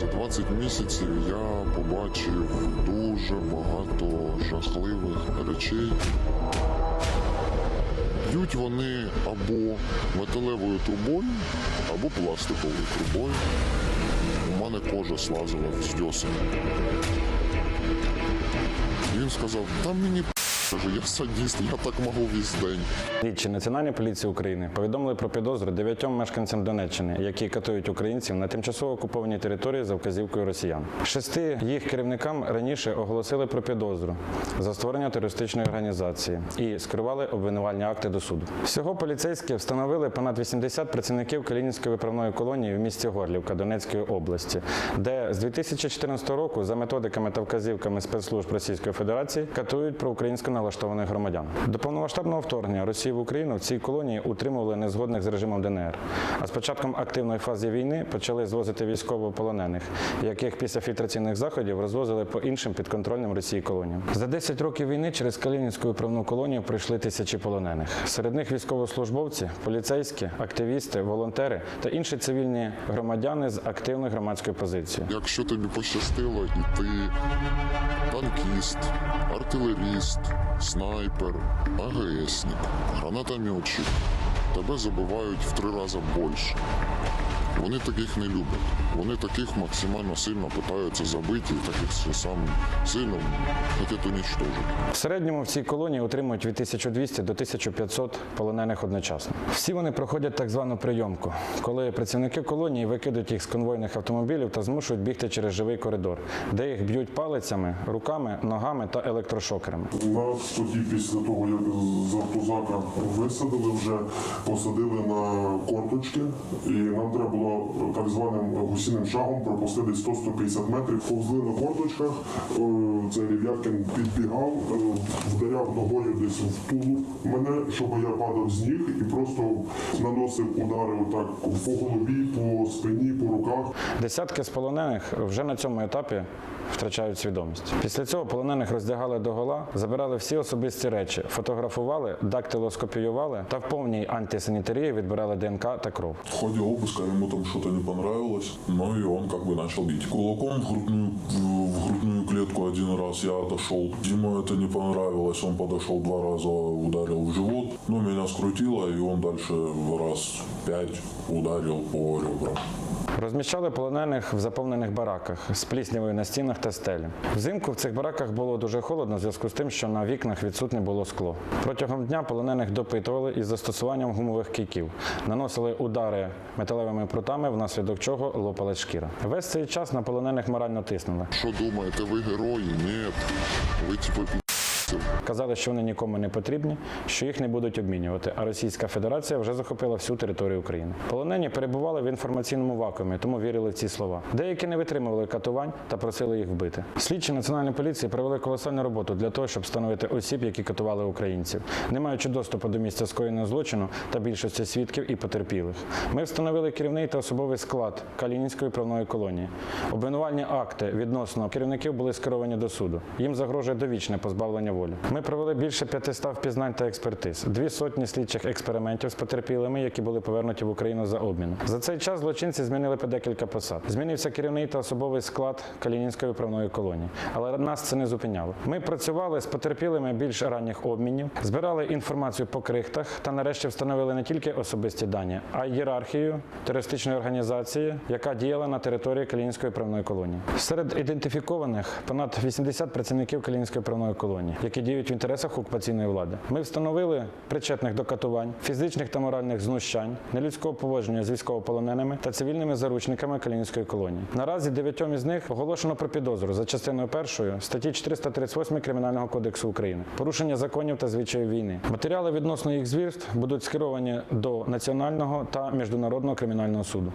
За 20 місяців я побачив дуже багато жахливих речей. Б'ють вони або металевою трубою, або пластиковою трубою. У мене кожа слазила з дьосом. Він сказав, та мені п***, каже, я садіст, я так можу весь день. Слідчі Національної поліції України повідомили про підозру дев'ятьом мешканцям Донеччини, які катують українців на тимчасово окупованій території за вказівкою росіян. Шести їх керівникам раніше оголосили про підозру за створення терористичної організації і скривали обвинувальні акти до суду. Всього поліцейські встановили понад 80 працівників Калінінської виправної колонії в місті Горлівка Донецької області, де з 2014 року за методиками та вказівками спецслужб Російської Федерації катують проукраїнсько налаштованих громадян. До повномасштабного вторгнення Росії в Україну в цій колонії утримували незгодних з режимом ДНР. А з початком активної фази війни почали звозити військовополонених, яких після фільтраційних заходів розвозили по іншим підконтрольним Росії колоніям. За 10 років війни через Калінінську виправну колонію пройшли тисячі полонених. Серед них військовослужбовці, поліцейські, активісти, волонтери та інші цивільні громадяни з активною громадською позицією. Якщо тобі пощастило, і ти танкіст, артилеріст, снайпер, АГСник, гранатометчик, тебе забивають в три рази більше. Вони таких не люблять. Вони таких максимально сильно питаються забити, і таких сам сильно хочуть уничтожити. В середньому в цій колонії утримують від 1200 до 1500 полонених одночасно. Всі вони проходять так звану прийомку, коли працівники колонії викидуть їх з конвойних автомобілів та змушують бігти через живий коридор, де їх б'ють палицями, руками, ногами та електрошокерами. Нас тоді після того, як з автозака висадили, вже посадили на корточки, і нам треба було так званим гусіним шагом пропустити 100-150 метрів. Повзли на корточках. е, Цей Рів'якін підбігав, е, вдаряв ногою десь в тулуб мене, щоб я падав з ніг і просто наносив удари отак по голові, по спині, по руках. Десятки з полонених вже на цьому етапі втрачають свідомість. Після цього полонених роздягали до гола, забирали всі особисті речі, фотографували, дактилоскопіювали та в повній антисанітарії відбирали ДНК та кров. В ходе обыска ему что-то не понравилось, ну и он как бы начал бить. Кулаком в грудную, в грудную клетку один раз я отошел. Дима это не понравилось, он подошел два раза, ударил в живот. Ну, меня скрутило, и он дальше раз пять ударил по ребрам. Розміщали полонених в заповнених бараках з пліснявою на стінах та стелі. Взимку в цих бараках було дуже холодно в зв'язку з тим, що на вікнах відсутне було скло. Протягом дня полонених допитували із застосуванням гумових кійків, наносили удари металевими прутами, внаслідок чого лопалась шкіра. Весь цей час на полонених морально тиснули. Що думаєте, ви герої? Ні. Ви типу. Казали, що вони нікому не потрібні, що їх не будуть обмінювати. А Російська Федерація вже захопила всю територію України. Полонені перебували в інформаційному вакуумі, тому вірили в ці слова. Деякі не витримували катувань та просили їх вбити. Слідчі національної поліції провели колосальну роботу для того, щоб встановити осіб, які катували українців, не маючи доступу до місця скоєного злочину та більшості свідків і потерпілих. Ми встановили керівний та особовий склад Калінінської правної колонії. Обвинувальні акти відносно керівників були скеровані до суду. Їм загрожує довічне позбавлення волі. Ми провели більше 500 впізнань та експертиз, дві сотні слідчих експериментів з потерпілими, які були повернуті в Україну за обмін. За цей час злочинці змінили по декілька посад. Змінився керівний та особовий склад Калінінської виправної колонії. Але нас це не зупиняло. Ми працювали з потерпілими більш ранніх обмінів, збирали інформацію по крихтах та нарешті встановили не тільки особисті дані, а й ієрархію терористичної організації, яка діяла на території Калінінської правної колонії. Серед ідентифікованих понад 80 працівників Калінінської правної колонії, які діють в інтересах окупаційної влади. Ми встановили причетних до катувань, фізичних та моральних знущань, нелюдського поводження з військовополоненими та цивільними заручниками Калінінської колонії. Наразі дев'ятьом із них оголошено про підозру за частиною першої статті 438 Кримінального кодексу України, порушення законів та звичаїв війни. Матеріали відносно їх звірств будуть скеровані до національного та міжнародного кримінального суду.